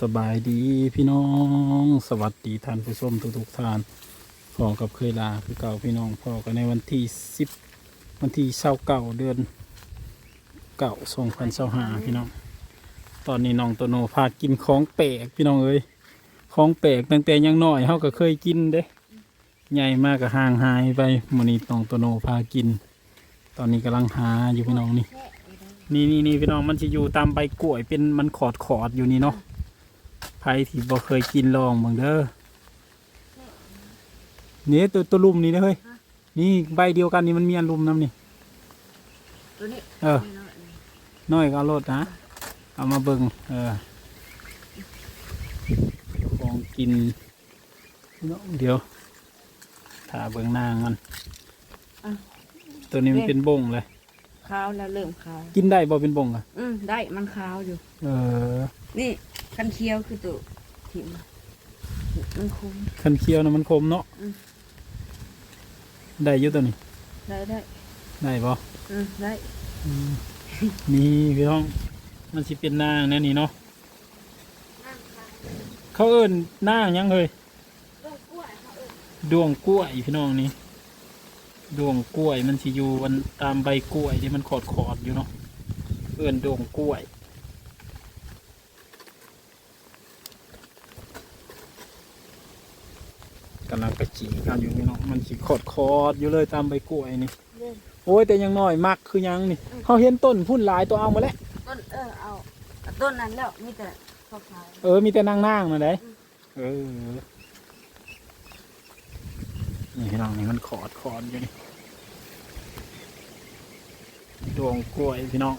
สบายดีพี่น้องสวัสดีท่านผู้ชมทุกๆท่านพอกับเคยลาคือเก่าพี่น้องพอกันในวันที่สิบวันที่เช้าเก่าเดือนเก่าสองพันเช้าหาพี่น้อง ตอนนี้น้องโตโนพากินของแปลกพี่น้องเอ้ยของแปลกตั้งแต่ยังน้อยเขาก็เคยกินเด้ใหญ่มากก็ห่างหายไปมันนี้น้องโตโนพากิน ตอนนี้กำลังหาอยู่พี่น้องนี่นี่นี่นี่พี่น้องมันจะอยู่ตามใบกล้วยเป็นมันขอดขอดอยู่นี่เนาะ ใครที่บ่เคยกินลองเบิ่งเด้อนี่ตัวตัวลุมนี่นะเฮ้ยนี่ใบเดียวกันนี่มันมีอันลุมน้ำนี่ตัวนี้เออน้อยก็เอารถนะเอามาเบิ่งเออของกินพี่น้องเดี๋ยวถ้าเบิ่งนางมันอะตัวนี้มันเป็นบงเลยขาวแล้วเริ่มขาวกินได้บ่เป็นบงอะอืมได้มันขาวอยู่ เออ นี่ คันเคี้ยวคือตัวถิ่มมันคมคันเคี้ยวนะมันคมเนาะอืม ได้อยู่ตัวนี้ได้ได้ได้บ่อืมได้นี่พี่น้อง มันสิเป็นนางแน่นี่เนาะเขาเอิ้นนางหยังเลยดวงกล้วยพี่น้องนี่ดวงกล้วยมันสิอยู่มันตามใบกล้วยที่มันขอดขอดๆอยู่เนาะเอิ้นดวงกล้วยำลังกระจีกันอยู่พี่น้องมันสิขอดขอดๆอยู่เลยตามใบกล้วยนี่โอ้ยแต่ยังน้อยมักคือหยังนี่เขาเห็นต้นพุ่นหลายตัวเอามาแล้วต้นเออเอาเอาต้นนั้นแล้วมีแต่ขาวขาวเออมีแต่นางนางมาได้เออนี่พี่น้องนี่มันขอดขอดอยู่นี่ดวงกล้วยพี่น้อง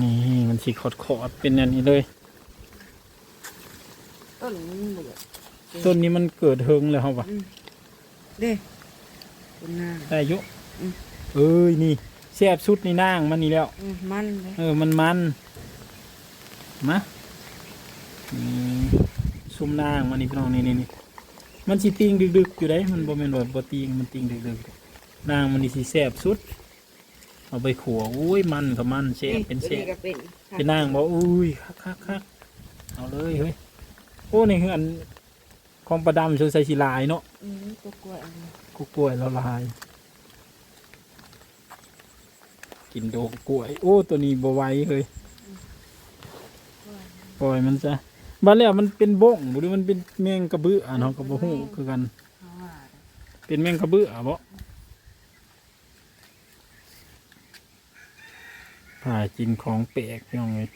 นี่มันสีขอดขอดเป็นอันนี้เลย ต้นนี้เหลือต้นนี้มันเกิดเฮิงเลยครับวะอืมเด้ต้นนาง ได้อยุอืม เอ้ยนี่แซ่บสุดในนางมันนี่แล้ว อืมมันเลยเออมันมันมาอืมซุ่มนางมันนี่พี่น้องนี่นี่นี่มันสิติงดึกๆอยู่ได้มันบ่แม่นว่าบ่ติงมันติงดึกๆนางมันนี่สิแซ่บสุด เอาไปขัวอุ้ยมันกับมันแซ่บเป็นตัวแซ่บก็เป็นเป็นนางบ่อุ้ยคักคักคักเอาเลยเฮ้ย โอ้นี่คืออันของประดำชนใส่สิลายเนาะอืมตัวกล้วยอันนี้กูกล้วยละลาย กินโดกกล้วย โอ้ตัวนี้บ่ไหวเฮ้ยปล่อยมันซะบ้านแล้วมันเป็นบ้งหรือมันเป็นแมงกระเบื้อเนาะกับบ่ฮู้คือกัน เขาว่าเป็นแมงกระเบื้อบ่ผ่ากินของแปลกพี่น้องเลย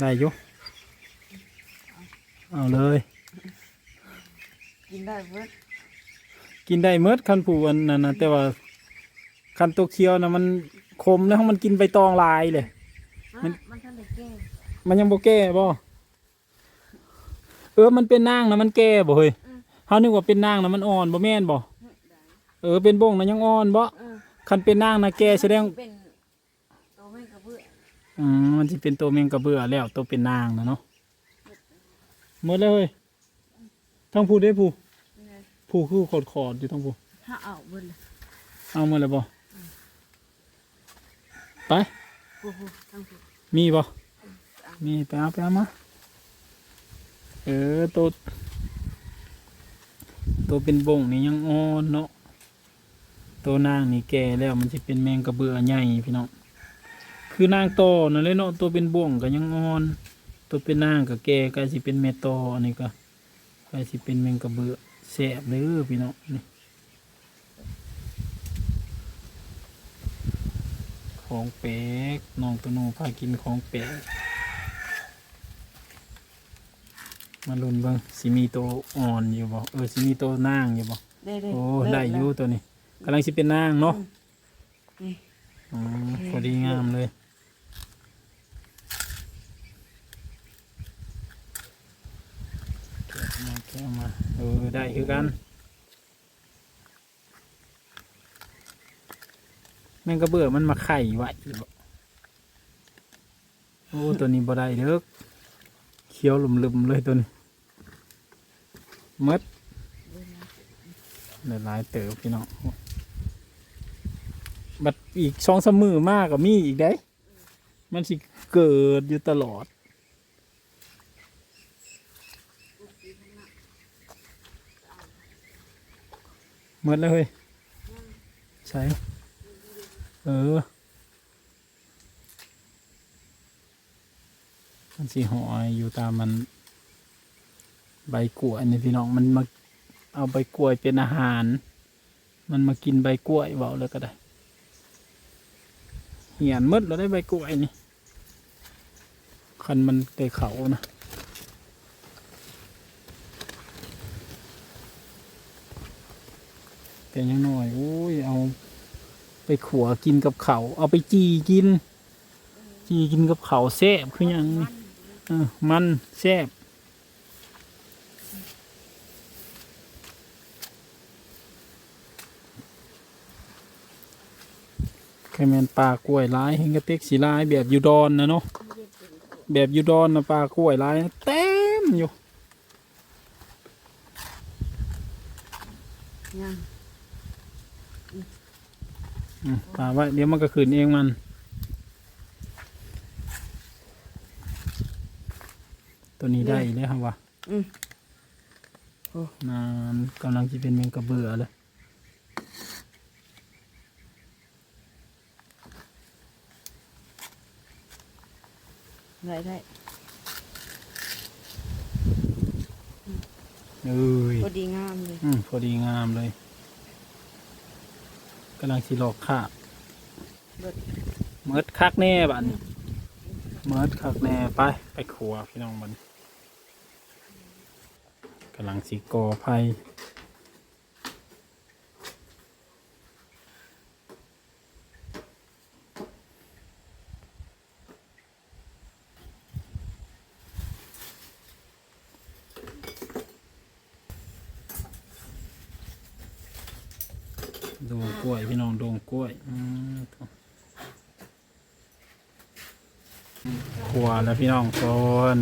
ได้อยู่เอาเลย กินได้เว้ยกินได้เมดคันผูอันนั้นนะแต่ว่าคันตัวเคียวนะมันคมแล้วมันกินใบตองลายเลยอะมันมันทันได้แก้มันยังบ่แก่บ่เออมันเป็นนางนะมันแก่บ่เฮ้ยเฮานึกว่าเป็นนางนะมันอ่อนบ่แม่นบ่เออเป็นบ่งนะยังอ่อนบ่เออคันเป็นนางนะแก่แสดงเป็นตัวไม่กระเบื้อ อืมมันสิเป็นตัวแมงกระเบื้อแล้วตัวเป็นนางนะเนาะหมดแล้วเฮ้ยทั้งผู้ได้ผู้ผู้คือขอดขอดๆอยู่ทั้งผู้ถ้าเอาเบิ้ลเอาหมาแล้วบ่ไปโอ้โหทั้งผู้มีบ่มีไปเอาไปเอามาเออตัวตัวเป็นบ่งนี่ยังอ่อนเนาะตัวนางนี่แก่แล้วมันจะเป็นแมงกระเบือใหญ่พี่น้อง คือนางโตอนั่นเลยเนาะตัวเป็นบ่งก็ยังอ่อน ตัวเป็นนางก็แก่ก็สิเป็นแม่โตออันนี้ก็ก็สิเป็นแมงกระเบือแสบเลยพี่น้องนี่ของแปลกน้องตัวหนูพากินของแปลกมาลุ้นเบิ่งสิมีตัวอ่อนอยู่บ่เออสิมีตัวนางอยู่บ่ได้ได้โอ้เลิกได้อยู่แล้วตัวนี้กำลังสิเป็นนางเนาะนี่อ๋อพอดีงามเลยแกะมาแกะมา เออได้คือกันแม่งกระเบื่อมันมาไข่ไว้บ่โอ้ตัวนี้บ่ได้เด้อเขียวหลุมๆเลยตัวนี้มดหลายเติบพี่น้องบัดอีกสองสามมือมากกับมีอีกได้ มันสิเกิดอยู่ตลอด หมดแล้วเฮ้ยใช่เออมันสีหอยอยู่ตามมัน ใบกล้วยนี่พี่น้องมันมาเอาใบกล้วยเป็นอาหาร มันมากินใบกล้วยเบาเลยก็ได้เหียนมืดแล้วได้ใบกล้วยนี่คันมันไกเขานะ แต่ยังน้อยโอ้ยเอา ไปขัวกินกับเขาเอาไปจีกิน จีกินกับเขาแซ่บคือยังนี่เออมันแซ่บแค่แมนปลากล้วยร้ายเฮงกระเต็กสีลายแบบยูดอนนะเนาะแบบยูดอนนะปลากล้วยลายเต็มอยู่ ปลาไว้ เดี๋ยวมันก็ขืนเองมัน ตัวนี้ได้อีกแล้วครับวะอืมนานกำลังจะเป็นเมงกระเบือเลยได้ได้เอ้ยพอดีงามเลย อืมพอดีงามเลย กำลังสิหลอกขาบเมิดคักแน่บันเมิดคักแน่ไปไปครัวพี่น้องมันกำลังสิกอไผ่ ดงกล้วย พี่น้องดงกล้วยอืมครัวแล้วพี่น้องก่อน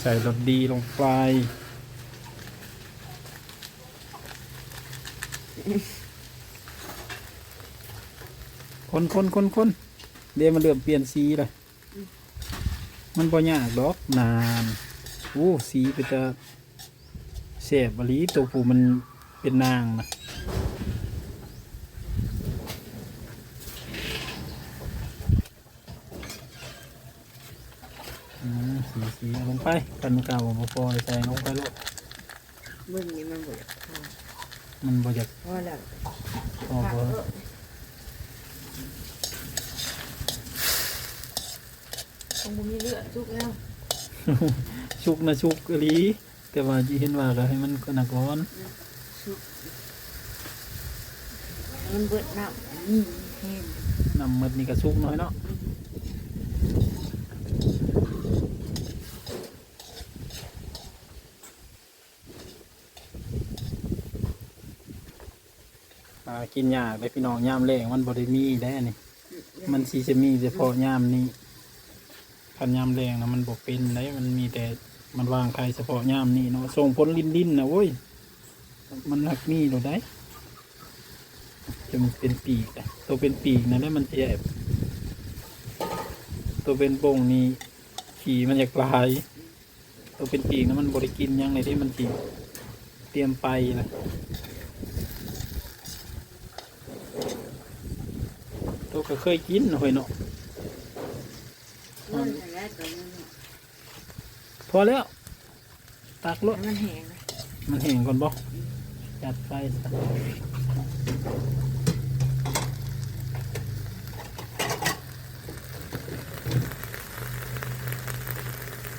ใส่รสดีลงไปคนคนคนคนเดี๋ยวมันเริ่มเปลี่ยนสีเลยมันบ่ยากดอกนานโอ้สีเป็นจะแสบบลีตัวผู้มันเป็นนางนะ สีสีเอาลงไปกันเก่าบ่พอใส่ลงไปโลดเบิ่งนี่มันบ่อยากพอมันบ่อยากพอแล้วพอพอคงบ่มีเลือดทุกแล้วชุกนะชุกอีหลีแต่ว่าจีเห็นว่าก็ให้มันก็นักร้อนสุกมันเบิดน้ำนี่แห้ง นำหมดนี่ก็ชุกน้อยเนาะากินยากเลยพี่น้องยามแรงมันบริมีได้นี่มันสีจะมีเฉพาะยามนี้คันยามแรงนะมันบกเป็นได้มันมีแต่มันวางใครเฉพาะยามนี้เนาะส่งผลลิ้นลิ้นนะเว้ยมันหักมีโดได้จะมันเป็นปีกตัวเป็นปีกนะแล้วมันแอบตัวเป็นโป่งนี่ขี่มันอยากลาย ตัวเป็นปีกนะมันบริกินยังไงที่มันจีเตรียมไปนะตัว ก็เคยกินหน่อยเนาะมันแล้วตัวนี้พอแล้ว ตักรถมันแห้งนะมันแห้งก่อนบ่จัดไฟซะ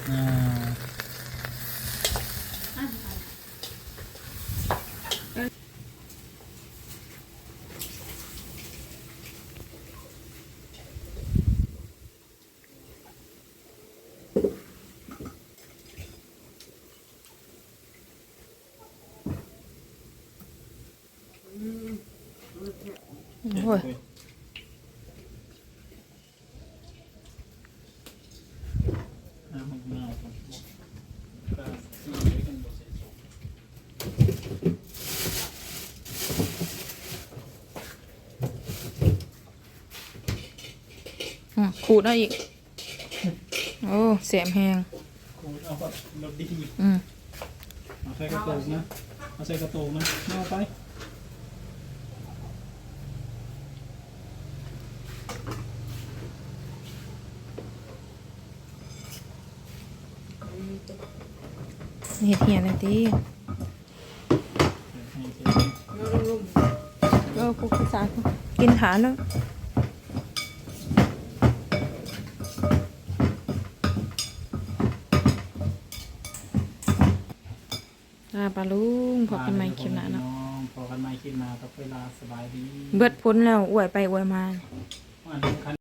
อ่า โอ้ขูดเอาอีก โอ้เสียมแหงขูดเอาแบบดีอืมเอาใส่กระโตกนะ เอาใส่กระโตกนะเอาไป ดเหียนเลยตีให้เสร็จเออกูภาษากินฐานแล้วลาปลาลุงพอกันใหม่คลิปหน้าเนาะพอกันใหม่คลิปหน้ากับเวลาสบายดี เบิดพ้นแล้วอวยไปอวยมาอันนี้คัน